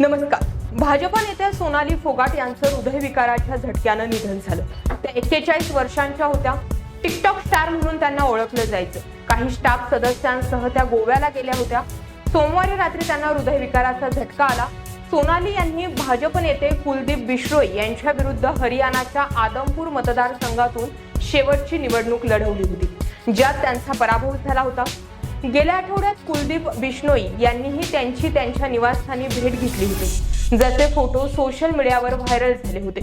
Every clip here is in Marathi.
नमस्कार. भाजपा नेत्या सोनाली फोगाट यांचं हृदयविकाराच्या झटक्यानं निधन झालं. त्या एक्केचाळीस वर्षांच्या होत्या. टिकटॉक स्टार म्हणून त्यांना ओळखलं जायचं. काही स्टाफ सदस्यांसह त्या गोव्याला गेल्या होत्या. सोमवारी रात्री त्यांना हृदयविकाराचा झटका आला. सोनाली यांनी भाजप नेते कुलदीप बिश्रोई यांच्या विरुद्ध हरियाणाच्या आदमपूर मतदारसंघातून शेवटची निवडणूक लढवली होती. ज्यात त्यांचा पराभव झाला होता. गेल्या आठवड्यात कुलदीप बिश्नोई यांनीही त्यांची त्यांच्या निवासस्थानी भेट घेतली होती ज्याचे फोटो सोशल मीडियावर व्हायरल झाले होते.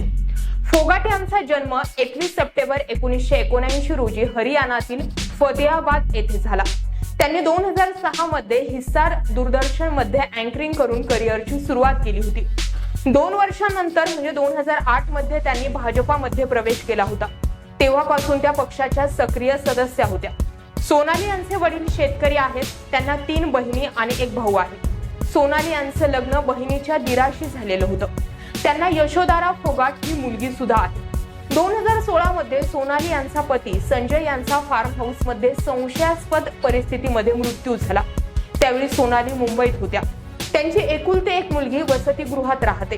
फोगाट यांचा जन्म एकवीस सप्टेंबर एकोणीसशे एकोणऐंशी रोजी हरियाणातील फतेहाबाद येथे झाला. त्यांनी दोन हजार सहा मध्ये हिसार दूरदर्शनमध्ये अँकरिंग करून करिअरची सुरुवात केली होती. दोन वर्षांनंतर म्हणजे दोन हजार आठमध्ये त्यांनी भाजपामध्ये प्रवेश केला होता. तेव्हापासून त्या पक्षाच्या सक्रिय सदस्या होत्या. सोनाली यांचे वडील शेतकरी आहेत त्यांना तीन बहिणी आणि एक भाऊ आहे. सोनाली यांचं लग्न बहिणीच्या दिराशी झालेलं होतं. त्यांना यशोदारा फोगाट ही मुलगी सुद्धा आहे. दोन हजार सोळा मध्ये सोनाली यांचा पती संजय यांचा फार्म हाऊसमध्ये संशयास्पद परिस्थितीमध्ये मृत्यू झाला. त्यावेळी सोनाली मुंबईत होत्या. त्यांची एकुलते एक मुलगी वसतिगृहात राहते.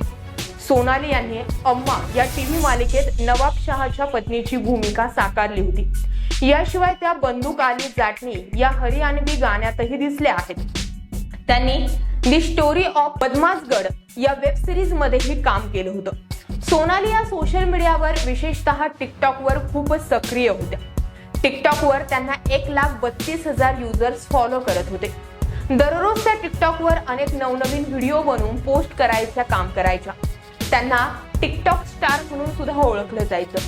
सोनाली यांनी अम्मा या टीव्ही मालिकेत नवाब शहाच्या पत्नीची भूमिका साकारली होती. याशिवाय त्या बंदूक आली जाटणी या हरियाणवी गाण्यातही दिसल्या आहेत. त्यांनी दी स्टोरी ऑफ बदमासगड या वेब सिरीज मध्येही काम केलं होतं. सोनाली या सोशल मीडियावर विशेषतः टिकटॉकवर खूपच सक्रिय होत्या. टिकटॉकवर त्यांना एक लाख बत्तीस हजार युजर्स फॉलो करत होते. दररोज त्या टिकटॉकवर अनेक नवनवीन व्हिडिओ बनवून पोस्ट करायच्या काम करायच्या. त्यांना टिकटॉक स्टार म्हणून सुद्धा ओळखलं जायचं.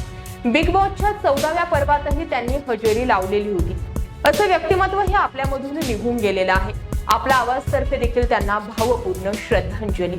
बिग बॉसच्या चौदाव्या पर्वातही त्यांनी हजेरी लावलेली होती. असं व्यक्तिमत्व हे आपल्यामधून निघून गेलेलं आहे. आपला आवाज तर्फे देखील त्यांना भावपूर्ण श्रद्धांजली.